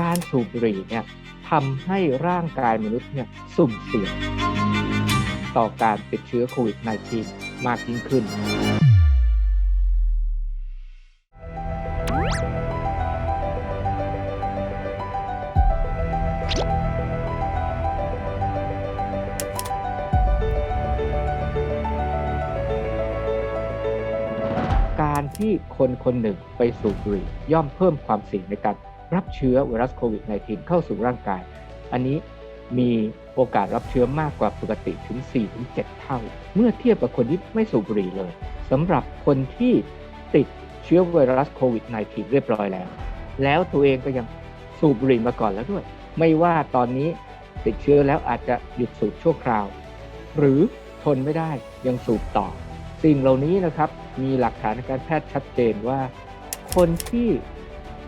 การสูบบุหรี่เนี่ยทำให้ร่างกายมนุษย์เนี่ยสุ่มเสี่ยงต่อการติดเชื้อโควิด -19 มากยิ่งขึ้น การที่คนคนหนึ่งไปสูบบุหรี่ย่อมเพิ่มความเสี่ยงในการ รับเชื้อไวรัสโควิด -19 เข้าสู่ร่างกาย อันนี้มีโอกาสรับเชื้อมากกว่าปกติถึง 4-7 เท่า เมื่อเทียบกับคนที่ไม่สูบบุหรี่เลยสำหรับคนที่ติดเชื้อไวรัสโควิด -19 เรียบร้อยแล้ว แล้วตัวเองก็ยังสูบบุหรี่มาก่อนแล้วด้วย ไม่ว่าตอนนี้ติดเชื้อแล้วอาจจะหยุดสูบชั่วคราว หรือทนไม่ได้ยังสูบต่อ สิ่งเหล่านี้นะครับมีหลักฐานทางการแพทย์ชัดเจนว่า คนที่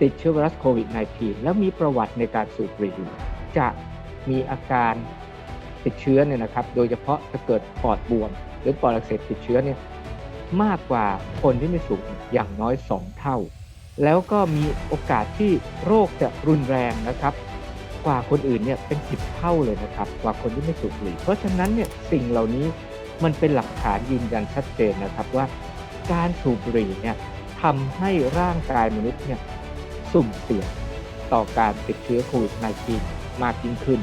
ติดเชื้อไวรัสโควิด -19 แล้วมีประวัติในการสูบบุหรี่จะมีอาการติดเชื้อเนี่ยนะครับ โดยเฉพาะถ้าเกิดปอดบวม หรือปอดอักเสบติดเชื้อเนี่ยมากกว่าคนที่ไม่สูบอย่างน้อย 2 เท่า แล้วก็มีโอกาสที่โรคจะรุนแรงนะครับ กว่าคนอื่นเนี่ยเป็น10เท่าเลยนะครับ กว่าคนที่ไม่สูบบุหรี่เพราะฉะนั้นเนี่ยสิ่งเหล่านี้มันเป็นหลักฐานยืนยันชัดเจนนะครับว่า การสูบบุหรี่เนี่ยทำให้ร่างกายมนุษย์เนี่ย สุ่มเสี่ยงต่อการติดเชื้อโควิด -19 มากยิ่งขึ้น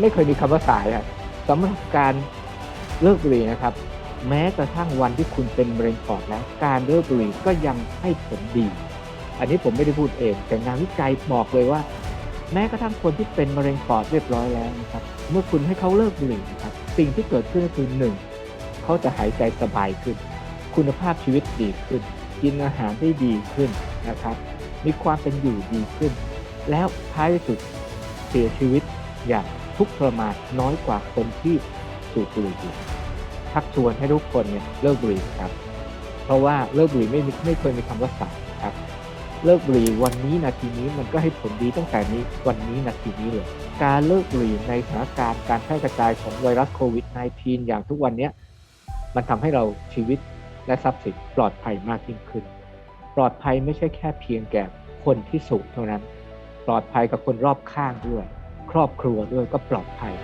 ไม่เคยมีคำว่าสายอะสำหรับการเลิกบุหรี่นะครับ แม้กระทั่งวันที่คุณเป็นมะเร็งปอดแล้ว การเลิกบุหรี่ก็ยังให้ผลดี อันนี้ผมไม่ได้พูดเอง แต่งานวิจัยบอกเลยว่า แม้กระทั่งคนที่เป็นมะเร็งปอดเรียบร้อยแล้วนะครับ เมื่อคุณให้เขาเลิกบุหรี่นะครับ สิ่งที่เกิดขึ้นก็คือหนึ่งเขาจะหายใจสบายขึ้น คุณภาพชีวิตดีขึ้น กินอาหารได้ดีขึ้นนะครับ มีความเป็นอยู่ดีขึ้น แล้วท้ายที่สุดเสียชีวิตอย่างทุกข์ทรมานน้อยกว่าคนที่สูบบุหรี่อยู่ชักชวนให้ทุกคนเนี่ยเลิกบุหรี่ครับ เพราะว่าเลิกบุหรี่ไม่ไม่เคยมีคำว่าสายครับ เลิกบุหรี่วันนี้นาทีนี้มันก็ให้ผลดีตั้งแต่นี้วันนี้นาทีนี้เลยการเลิกบุหรี่ในสถานการณ์การแพร่กระจายของไวรัสโควิด -19 อย่างทุกวันนี้มันทำให้เราชีวิตและทรัพย์สินปลอดภัยมากยิ่งขึ้น ปลอดภัยไม่ใช่แค่เพียงแก่คนที่สูงเท่านั้น ปลอดภัยกับคนรอบข้างด้วย ครอบครัวด้วยก็ปลอดภัย